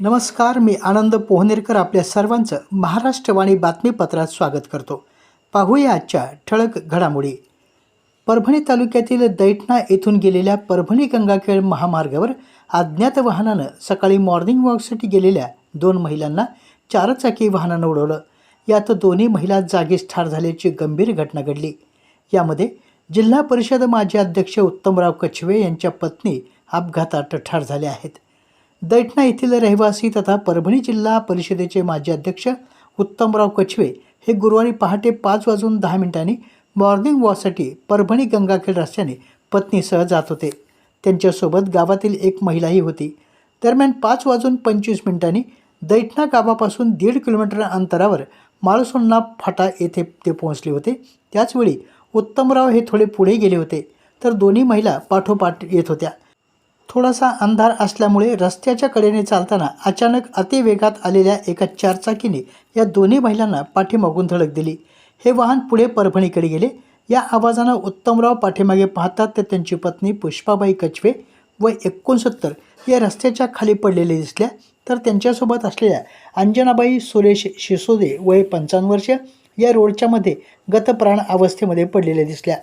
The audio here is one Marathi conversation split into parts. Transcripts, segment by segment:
नमस्कार मी आनंद पोहनेरकर आपल्या सर्वांचं महाराष्ट्रवाणी बातमीपत्रात स्वागत करतो. पाहूया आजच्या ठळक घडामोडी. परभणी तालुक्यातील दैठणा येथून गेलेल्या परभणी गंगाखेड महामार्गावर अज्ञात वाहनानं सकाळी मॉर्निंग वॉकसाठी गेलेल्या दोन महिलांना चारचाकी वाहनानं उडवलं. यात दोन्ही महिला जागीच ठार झाल्याची गंभीर घटना घडली. यामध्ये जिल्हा परिषद माजी अध्यक्ष उत्तमराव कछवे यांच्या पत्नी अपघातात ठार झाल्या आहेत. दैठणा येथील रहिवासी तथा परभणी जिल्हा परिषदेचे माजी अध्यक्ष उत्तमराव कछवे हे गुरुवारी पहाटे पाच वाजून दहा मिनिटांनी मॉर्निंग वॉकसाठी परभणी गंगाखेड रस्त्याने पत्नीसह जात होते. त्यांच्यासोबत गावातील एक महिलाही होती. दरम्यान पाच वाजून पंचवीस मिनिटांनी दैठणा गावापासून दीड किलोमीटर अंतरावर माळसोन्ना फाटा येथे ते पोहोचले होते. त्याचवेळी उत्तमराव हे थोडे पुढे गेले होते. तर दोन्ही महिला पाठोपाठ येत होत्या. थोडासा अंधार असल्यामुळे रस्त्याच्या कडेने चालताना अचानक अतिवेगात आलेल्या एका चारचाकीने या दोन्ही महिलांना पाठीमागून धडक दिली. हे वाहन पुढे परभणीकडे गेले. या आवाजानं उत्तमराव पाठीमागे पाहतात तर त्यांची पत्नी पुष्पाबाई कचवे व एकोणसत्तर. या रस्त्याच्या खाली पडलेले दिसल्या तर त्यांच्यासोबत असलेल्या अंजनाबाई सुरेश शिसोदे वय पंचावन्न वर्ष या रोडच्यामध्ये गतप्राण अवस्थेमध्ये पडलेल्या दिसल्या.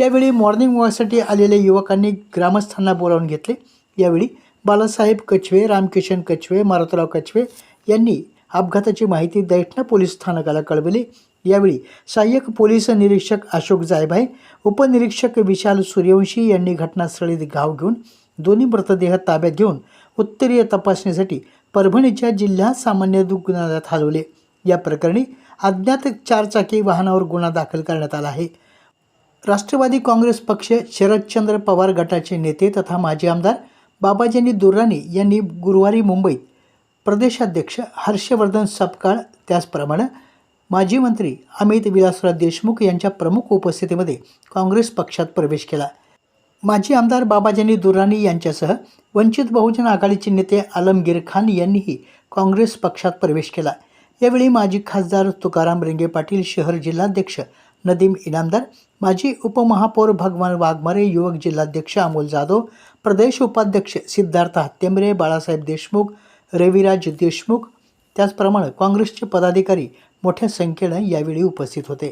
यावेळी मॉर्निंग वॉकसाठी आलेल्या युवकांनी ग्रामस्थांना बोलावून घेतले. यावेळी बालासाहेब कछवे रामकिशन कछवे मारुतराव कछवे यांनी अपघाताची माहिती दैठणा पोलीस स्थानकाला कळवली. यावेळी सहाय्यक पोलीस निरीक्षक अशोक जायभाई उपनिरीक्षक विशाल सूर्यवंशी यांनी घटनास्थळी घाव घेऊन दोन्ही मृतदेह ताब्यात घेऊन उत्तरीय तपासणीसाठी परभणीच्या जिल्हा सामान्य रुग्णालयात हलवले. या प्रकरणी अज्ञात चारचाकी वाहनावर गुन्हा दाखल करण्यात आला आहे. राष्ट्रवादी काँग्रेस पक्ष शरदचंद्र पवार गटाचे नेते तथा माजी आमदार बाबाजींनी दुर्राणी यांनी गुरुवारी मुंबईत प्रदेशाध्यक्ष हर्षवर्धन सपकाळ त्याचप्रमाणे माजी मंत्री अमित विलासराव देशमुख यांच्या प्रमुख उपस्थितीमध्ये काँग्रेस पक्षात प्रवेश केला. माजी आमदार बाबाजींनी दुर्राणी यांच्यासह वंचित बहुजन आघाडीचे नेते आलमगीर खान यांनीही काँग्रेस पक्षात प्रवेश केला. यावेळी माजी खासदार तुकाराम रेंगे पाटील शहर जिल्हाध्यक्ष नदीम इनामदार माजी उपमहापौर भगवान वाघमारे युवक जिल्हाध्यक्ष अमोल जाधव प्रदेश उपाध्यक्ष सिद्धार्थ हत्तेंबरे बाळासाहेब देशमुख रविराज देशमुख त्याचप्रमाणे काँग्रेसचे पदाधिकारी मोठ्या संख्येनं यावेळी उपस्थित होते.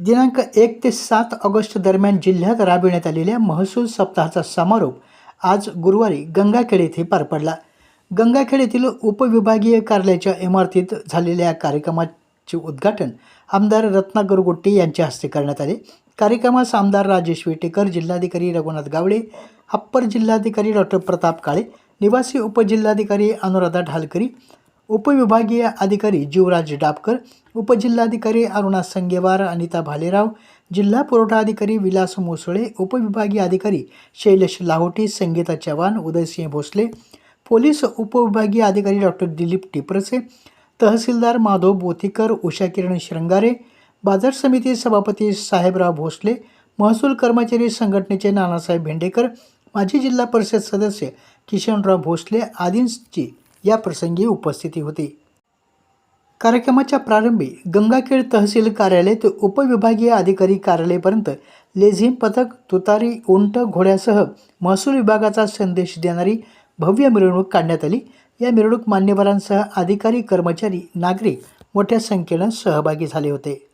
दिनांक एक ते सात ऑगस्ट दरम्यान जिल्ह्यात राबविण्यात आलेल्या महसूल सप्ताहाचा समारोप आज गुरुवारी गंगाखेड येथे पार पडला. गंगाखेड येथील उपविभागीय कार्यालयाच्या इमारतीत झालेल्या या कार्यक्रमाचे उद्घाटन आमदार रत्नाकर गोट्टे यांच्या हस्ते करण्यात आले. कार्यक्रमास आमदार राजेश वेटेकर जिल्हाधिकारी रघुनाथ गावडे अप्पर जिल्हाधिकारी डॉक्टर प्रताप काळे निवासी उपजिल्हाधिकारी अनुराधा ढालकरी उपविभागीय अधिकारी जीवराज डापकर उपजिल्हाधिकारी अरुणा संगेवार अनिता भालेराव जिल्हा पुरवठा अधिकारी विलास मोसळे उपविभागीय अधिकारी शैलेश लाहोटी संगीता चव्हाण उदयसिंह भोसले पोलीस उपविभागीय अधिकारी डॉक्टर दिलीप टिपरसे तहसीलदार माधव बोथीकर उषा किरण श्रंगारे बाजार समिती सभापती साहेबराव भोसले महसूल कर्मचारी संघटनेचे नानासाहेब भेंडेकर माजी जिल्हा परिषद सदस्य किशनराव भोसले आदींची या प्रसंगी उपस्थिती होती. कार्यक्रमाच्या प्रारंभी गंगाखेड तहसील कार्यालय ते उपविभागीय अधिकारी कार्यालयापर्यंत लेझिम पथक तुतारी उंट घोड्यासह महसूल विभागाचा संदेश देणारी भव्य मिरवणूक काढण्यात आली. या मिरवणूक मान्यवरांसह अधिकारी कर्मचारी नागरिक मोठ्या संख्येनं सहभागी झाले होते.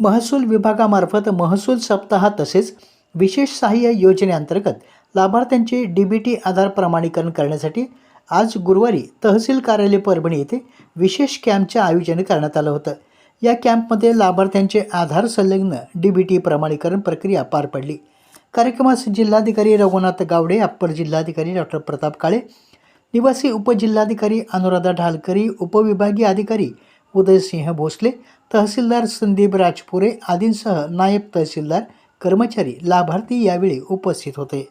महसूल विभागामार्फत महसूल सप्ताह तसेच विशेष सहाय्य योजनेअंतर्गत लाभार्थ्यांचे डी बी टी आधार प्रमाणीकरण करण्यासाठी आज गुरुवारी तहसील कार्यालय परभणी येथे विशेष कॅम्पचे आयोजन करण्यात आलं होतं. या कॅम्पमध्ये लाभार्थ्यांचे आधार संलग्न डी बी टी प्रमाणीकरण प्रक्रिया पार पडली. कार्यक्रमास जिल्हाधिकारी रघुनाथ गावडे अप्पर जिल्हाधिकारी डॉक्टर प्रताप काळे निवासी उपजिल्हाधिकारी अनुराधा ढालकरी उपविभागीय अधिकारी उदयसिंह भोसले तहसीलदार संदीप राजपुरे आदींसह नायब तहसीलदार कर्मचारी लाभार्थी यावेळी उपस्थित होते.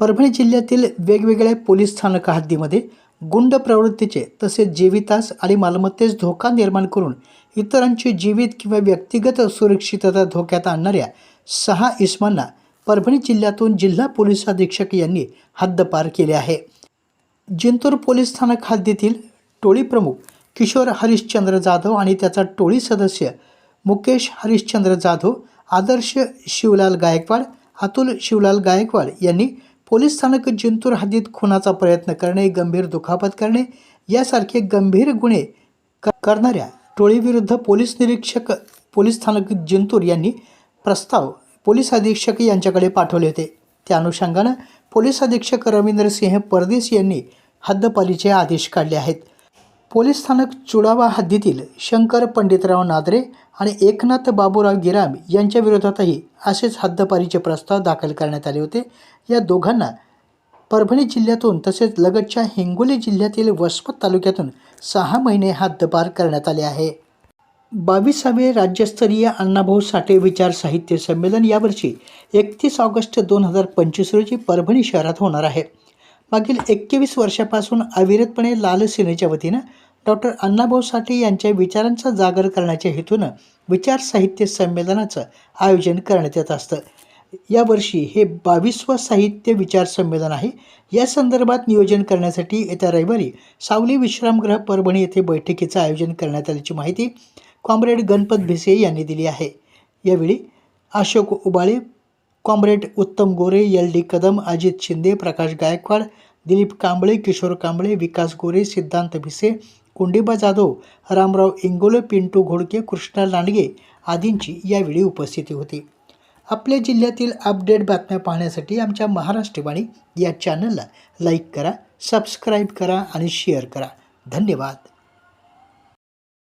परभणी जिल्ह्यातील वेगवेगळ्या पोलीस स्थानक हद्दीमध्ये गुंड प्रवृत्तीचे तसेच जीवितास आणि मालमत्तेस धोका निर्माण करून इतरांची जीवित किंवा व्यक्तिगत सुरक्षितता धोक्यात आणणाऱ्या सहा इस्मांना परभणी जिल्ह्यातून जिल्हा पोलीस अधीक्षक यांनी हद्दपार केले आहे. जिंतूर पोलीस स्थानक हद्दीतील टोळी प्रमुख किशोर हरिश्चंद्र जाधव आणि त्याचा टोळी सदस्य मुकेश हरिश्चंद्र जाधव आदर्श शिवलाल गायकवाड अतुल शिवलाल गायकवाड यांनी पोलीस स्थानक जिंतूर हद्दीत खुनाचा प्रयत्न करणे गंभीर दुखापत करणे यासारखे गंभीर गुन्हे करणाऱ्या टोळीविरुद्ध पोलीस निरीक्षक पोलीस स्थानक जिंतूर यांनी प्रस्ताव पोलीस अधीक्षक यांच्याकडे पाठवले होते. त्या अनुषंगानं पोलीस अधीक्षक रवींद्र सिंह परदेस यांनी हद्दपालीचे आदेश काढले आहेत. पोलीस स्थानक चुडावा हद्दीतील शंकर पंडितराव नादरे आणि एकनाथ बाबूराव गिराम यांच्या विरोधातही असेच हद्दपारीचे प्रस्ताव दाखल करण्यात आले होते. या दोघांना परभणी जिल्ह्यातून तसेच लगतच्या हिंगोली जिल्ह्यातील वसमत तालुक्यातून सहा महिने हद्दपार करण्यात आले आहे. बावीसावे राज्यस्तरीय अण्णाभाऊ साठे विचार साहित्य संमेलन यावर्षी एकतीस ऑगस्ट दोन हजार पंचवीस रोजी परभणी शहरात होणार आहे. मागील एक्केवीस वर्षापासून अविरतपणे लाल सेनेच्या वतीनं डॉक्टर अण्णाभाऊ साठे यांच्या विचारांचा जागर करण्याच्या हेतूनं विचार साहित्य संमेलनाचं आयोजन करण्यात येत असतं. यावर्षी हे बावीसवं साहित्य विचार संमेलन आहे. या संदर्भात नियोजन करण्यासाठी येत्या रविवारी सावली विश्रामगृह परभणी येथे बैठकीचं आयोजन करण्यात आल्याची माहिती कॉम्रेड गणपत भिसे यांनी दिली आहे. यावेळी Ashok Ubale comrade Uttam Gore L D Kadam Ajit Shinde Prakash Gaikwad Dilip Kamble Kishor Kamble Vikas Gore Siddhant Bhise Kundiba Jadhav Ramrao Ingole Pintu Ghodke Krishna Landge आदींची यावेळी उपस्थिती होती. आपल्या जिल्ह्यातील अपडेट बातम्या पाहण्यासाठी आमच्या महाराष्ट्रवाणी या चॅनलला लाईक करा सबस्क्राईब करा आणि शेअर करा. धन्यवाद.